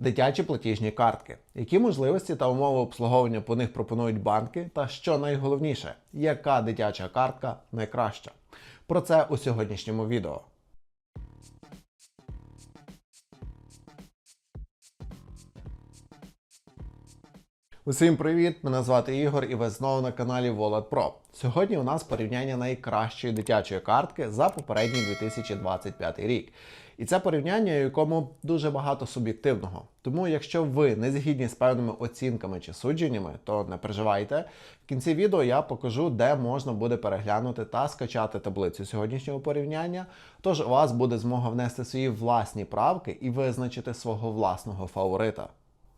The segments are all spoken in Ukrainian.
Дитячі платіжні картки. Які можливості та умови обслуговування по них пропонують банки? Та що найголовніше, яка дитяча картка найкраща? Про це у сьогоднішньому відео. Усім привіт! Мене звати Ігор і ви знову на каналі Wallet Pro. Сьогодні у нас порівняння найкращої дитячої картки за попередній 2025 рік. І це порівняння, якому дуже багато суб'єктивного. Тому, якщо ви не згідні з певними оцінками чи судженнями, то не переживайте. В кінці відео я покажу, де можна буде переглянути та скачати таблицю сьогоднішнього порівняння. Тож у вас буде змога внести свої власні правки і визначити свого власного фаворита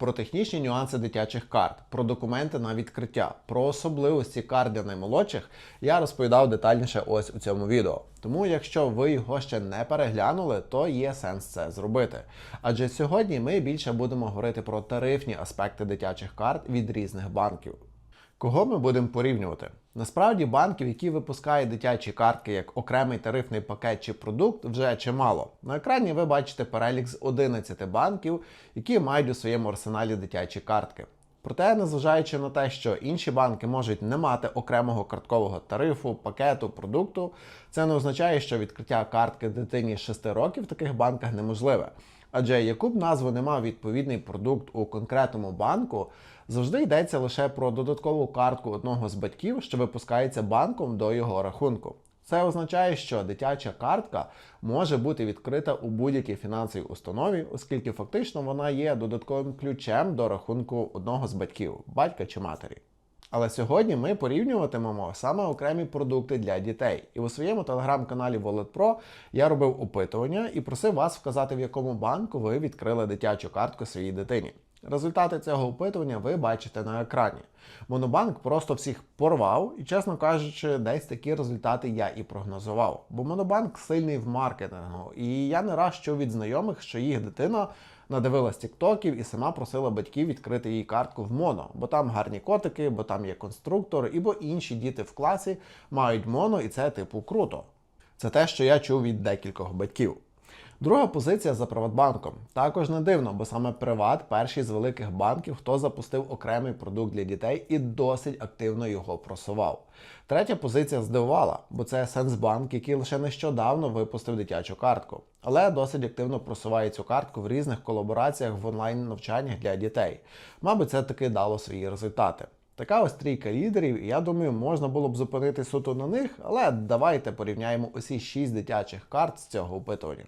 про технічні нюанси дитячих карт, про документи на відкриття, про особливості карт для наймолодших я розповідав детальніше ось у цьому відео. Тому, якщо ви його ще не переглянули, то є сенс це зробити. Адже сьогодні ми більше будемо говорити про тарифні аспекти дитячих карт від різних банків. Кого ми будемо порівнювати? Насправді банків, які випускають дитячі картки як окремий тарифний пакет чи продукт, вже чимало. На екрані ви бачите перелік з 11 банків, які мають у своєму арсеналі дитячі картки. Проте, незважаючи на те, що інші банки можуть не мати окремого карткового тарифу, пакету, продукту, це не означає, що відкриття картки дитині 6 років в таких банках неможливе. Адже яку б назву не мав відповідний продукт у конкретному банку, завжди йдеться лише про додаткову картку одного з батьків, що випускається банком до його рахунку. Це означає, що дитяча картка може бути відкрита у будь-якій фінансовій установі, оскільки фактично вона є додатковим ключем до рахунку одного з батьків, батька чи матері. Але сьогодні ми порівнюватимемо саме окремі продукти для дітей. І у своєму телеграм-каналі Wallet Pro я робив опитування і просив вас вказати, в якому банку ви відкрили дитячу картку своїй дитині. Результати цього опитування ви бачите на екрані. Монобанк просто всіх порвав, і, чесно кажучи, десь такі результати я і прогнозував. Бо Монобанк сильний в маркетингу, і я не раз чув від знайомих, що їх дитина надивилась тіктоків і сама просила батьків відкрити їй картку в моно, бо там гарні котики, бо там є конструктор, і бо інші діти в класі мають моно, і це типу круто. Це те, що я чув від декількох батьків. Друга позиція за Приватбанком. Також не дивно, бо саме Приват перший з великих банків, хто запустив окремий продукт для дітей і досить активно його просував. Третя позиція здивувала, бо це Сенсбанк, який лише нещодавно випустив дитячу картку, але досить активно просуває цю картку в різних колабораціях в онлайн навчаннях для дітей. Мабуть, це таки дало свої результати. Така ось трійка лідерів, і я думаю, можна було б зупинити суто на них, але давайте порівняємо усі шість дитячих карт з цього опитування.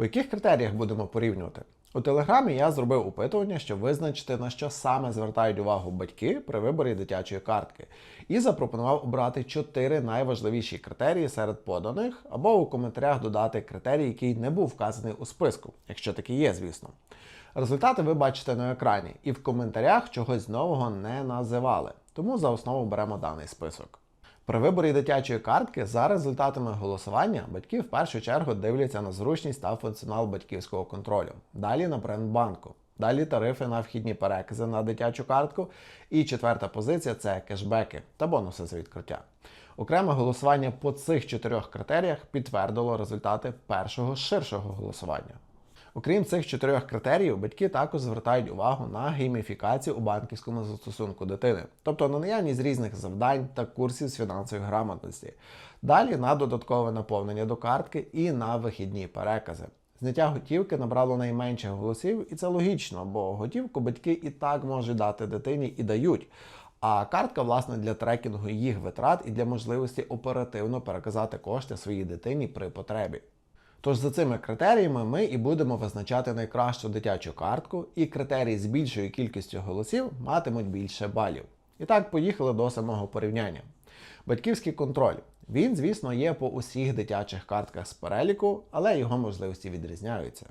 По яких критеріях будемо порівнювати? У Телеграмі я зробив опитування, щоб визначити, на що саме звертають увагу батьки при виборі дитячої картки, і запропонував обрати чотири найважливіші критерії серед поданих, або у коментарях додати критерій, який не був вказаний у списку, якщо такий є, звісно. Результати ви бачите на екрані, і в коментарях чогось нового не називали, тому за основу беремо даний список. При виборі дитячої картки за результатами голосування батьки в першу чергу дивляться на зручність та функціонал батьківського контролю. Далі на бренд банку. Далі тарифи на вхідні перекази на дитячу картку. І четверта позиція це кешбеки та бонуси за відкриття. Окреме голосування по цих чотирьох критеріях підтвердило результати першого ширшого голосування. Окрім цих чотирьох критеріїв, батьки також звертають увагу на гейміфікацію у банківському застосунку дитини, тобто на наявність різних завдань та курсів з фінансової грамотності. Далі на додаткове наповнення до картки і на вихідні перекази. Зняття готівки набрало найменше голосів, і це логічно, бо готівку батьки і так можуть дати дитині і дають. А картка, власне, для трекінгу їх витрат і для можливості оперативно переказати кошти своїй дитині при потребі. Тож за цими критеріями ми і будемо визначати найкращу дитячу картку, і критерії з більшою кількістю голосів матимуть більше балів. І так, поїхали до самого порівняння. Батьківський контроль. Він, звісно, є по усіх дитячих картках з переліку, але його можливості відрізняються.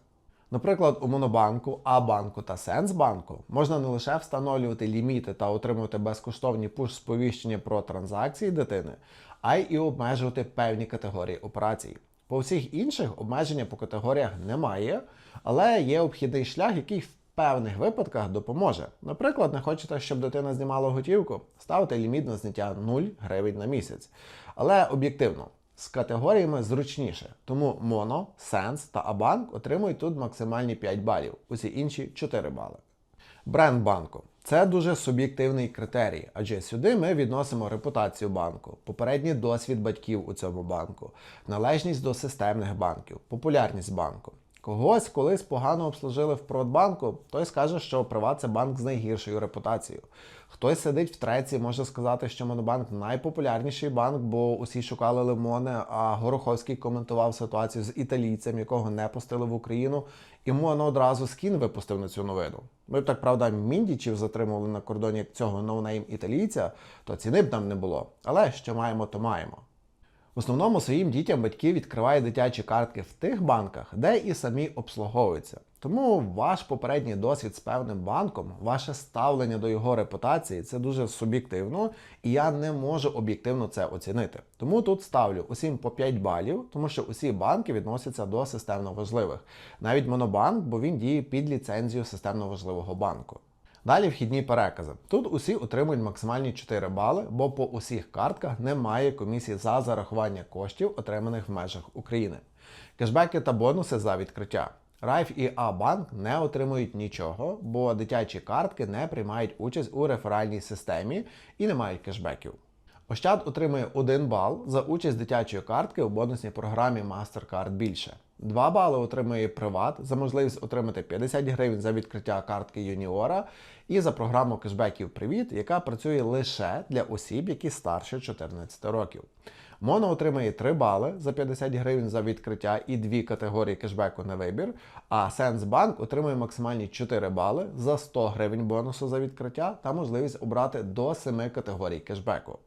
Наприклад, у Монобанку, А-банку та Сенсбанку можна не лише встановлювати ліміти та отримувати безкоштовні пуш-сповіщення про транзакції дитини, а й і обмежувати певні категорії операцій. По всіх інших обмеження по категоріях немає, але є обхідний шлях, який в певних випадках допоможе. Наприклад, не хочете, щоб дитина знімала готівку, ставте ліміт на зняття 0 гривень на місяць. Але об'єктивно, З категоріями зручніше, тому Mono, Sense та Abank отримують тут максимальні 5 балів, усі інші 4 бали. Бренд банку. Це дуже суб'єктивний критерій, адже сюди ми відносимо репутацію банку, попередній досвід батьків у цьому банку, належність до системних банків, популярність банку. Когось колись погано обслужили в Приватбанку, той скаже, що Приват це банк з найгіршою репутацією. Хтось сидить в треці, може сказати, що Монобанк найпопулярніший банк, бо усі шукали лимони, а Гороховський коментував ситуацію з італійцем, якого не пустили в Україну, і Моно одразу скін випустив на цю новину. Ми б так, правда, міндічів затримували на кордоні цього ноунейм італійця, то ціни б там не було. Але що маємо, то маємо. В основному своїм дітям батьки відкривають дитячі картки в тих банках, де і самі обслуговуються. Тому ваш попередній досвід з певним банком, ваше ставлення до його репутації це дуже суб'єктивно, і я не можу об'єктивно це оцінити. Тому тут ставлю усім по 5 балів, тому що усі банки відносяться до системно важливих. Навіть Монобанк, бо він діє під ліцензію системно важливого банку. Далі вхідні перекази. Тут усі отримують максимальні 4 бали, бо по усіх картках немає комісії за зарахування коштів, отриманих в межах України. Кешбеки та бонуси за відкриття. Райф і А-банк не отримують нічого, бо дитячі картки не приймають участь у реферальній системі і не мають кешбеків. Ощад отримує 1 бал за участь дитячої картки у бонусній програмі MasterCard більше. 2 бали отримує Приват за можливість отримати 50 гривень за відкриття картки юніора і за програму кешбеків Привіт, яка працює лише для осіб, які старше 14 років. Моно отримує 3 бали за 50 гривень за відкриття і дві категорії кешбеку на вибір. А Сенсбанк отримує максимальні 4 бали за 100 гривень бонусу за відкриття та можливість обрати до 7 категорій кешбеку.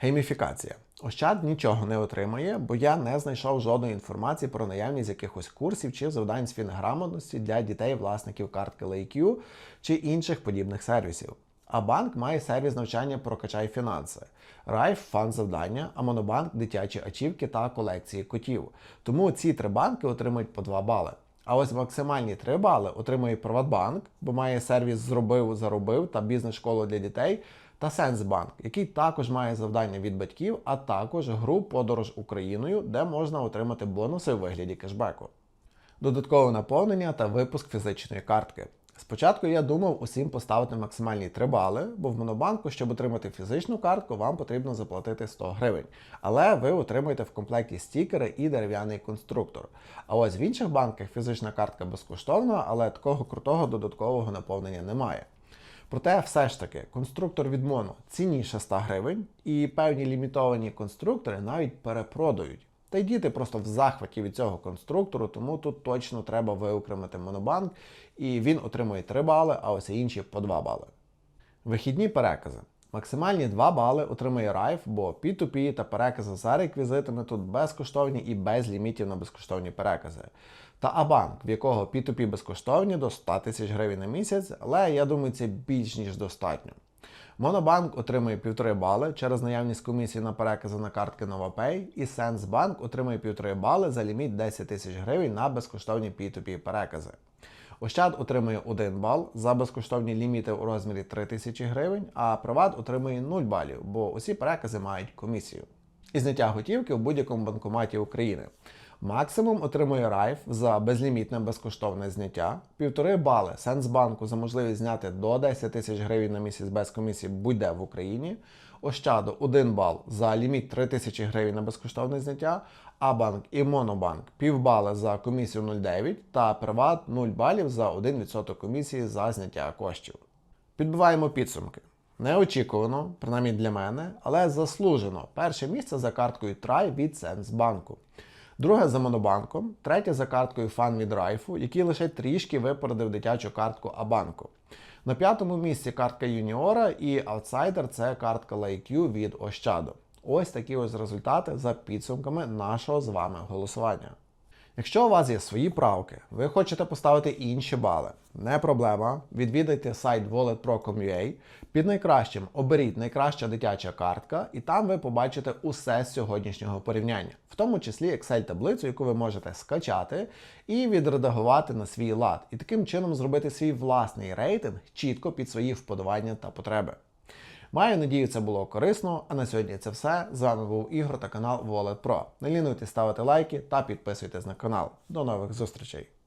Гейміфікація. Ощад нічого не отримає, бо я не знайшов жодної інформації про наявність якихось курсів чи завдань з фінграмотності для дітей-власників картки LAQ чи інших подібних сервісів. А банк має сервіс навчання прокачай фінанси, Райф фан завдання, а Монобанк дитячі ачівки та колекції котів. Тому ці три банки отримують по 2 бали. А ось максимальні 3 бали отримує Приватбанк, бо має сервіс Зробив, заробив та бізнес-школу для дітей, та Сенсбанк, який також має завдання від батьків, а також гру Подорож Україною, де можна отримати бонуси у вигляді кешбеку. Додаткове наповнення та випуск фізичної картки. Спочатку я думав усім поставити максимальні 3 бали, бо в Монобанку, щоб отримати фізичну картку, вам потрібно заплатити 100 гривень. Але ви отримаєте в комплекті стікери і дерев'яний конструктор. А ось в інших банках фізична картка безкоштовна, але такого крутого додаткового наповнення немає. Проте, все ж таки, конструктор від Mono цінніше 100 гривень, і певні лімітовані конструктори навіть перепродають. Та й діти просто в захваті від цього конструктору, тому тут точно треба виокремити монобанк, і він отримує 3 бали, а ось інші по 2 бали. Вихідні перекази. Максимальні 2 бали отримує Райф, бо P2P та перекази за реквізитами тут безкоштовні і без лімітів на безкоштовні перекази. Та Абанк, в якого P2P безкоштовні до 100 тисяч гривень на місяць, але я думаю, це більш ніж достатньо. Монобанк отримує 1,5 бали через наявність комісії на перекази на картки NovaPay, і Сенсбанк отримує 1,5 бали за ліміт 10 тисяч гривень на безкоштовні P2P перекази. Ощад отримує 1 бал за безкоштовні ліміти у розмірі 3 тисячі гривень, а Приват отримує 0 балів, бо усі перекази мають комісію. І зняття готівки у будь-якому банкоматі України. Максимум отримує Райф за безлімітне безкоштовне зняття, 1,5 бали Сенсбанку за можливість зняти до 10 тисяч гривень на місяць без комісії будь-де в Україні. Ощаду 1 бал за ліміт 3 тисячі гривень на безкоштовне зняття, Абанк і Монобанк півбали за комісію 0,9 та Приват 0 балів за 1% комісії за зняття коштів. Підбиваємо підсумки. Неочікувано, принаймні для мене, але заслужено. Перше місце за карткою Трай від Сенсбанку. Друге за Монобанком, третє за карткою Фан від Райфу, який лише трішки випередив дитячу картку Абанку. На п'ятому місці картка Юніора і аутсайдер це картка LayQ від Ощадо. Ось такі ось результати за підсумками нашого з вами голосування. Якщо у вас є свої правки, ви хочете поставити інші бали, не проблема. Відвідайте сайт walletpro.com.ua, під найкращим оберіть найкраща дитяча картка, і там ви побачите усе з сьогоднішнього порівняння, в тому числі Excel-таблицю, яку ви можете скачати і відредагувати на свій лад, і таким чином зробити свій власний рейтинг чітко під свої вподобання та потреби. Маю надію, це було корисно. А на сьогодні це все. З вами був Ігор та канал Wallet Pro. Не лінуйте ставити лайки та підписуйтесь на канал. До нових зустрічей!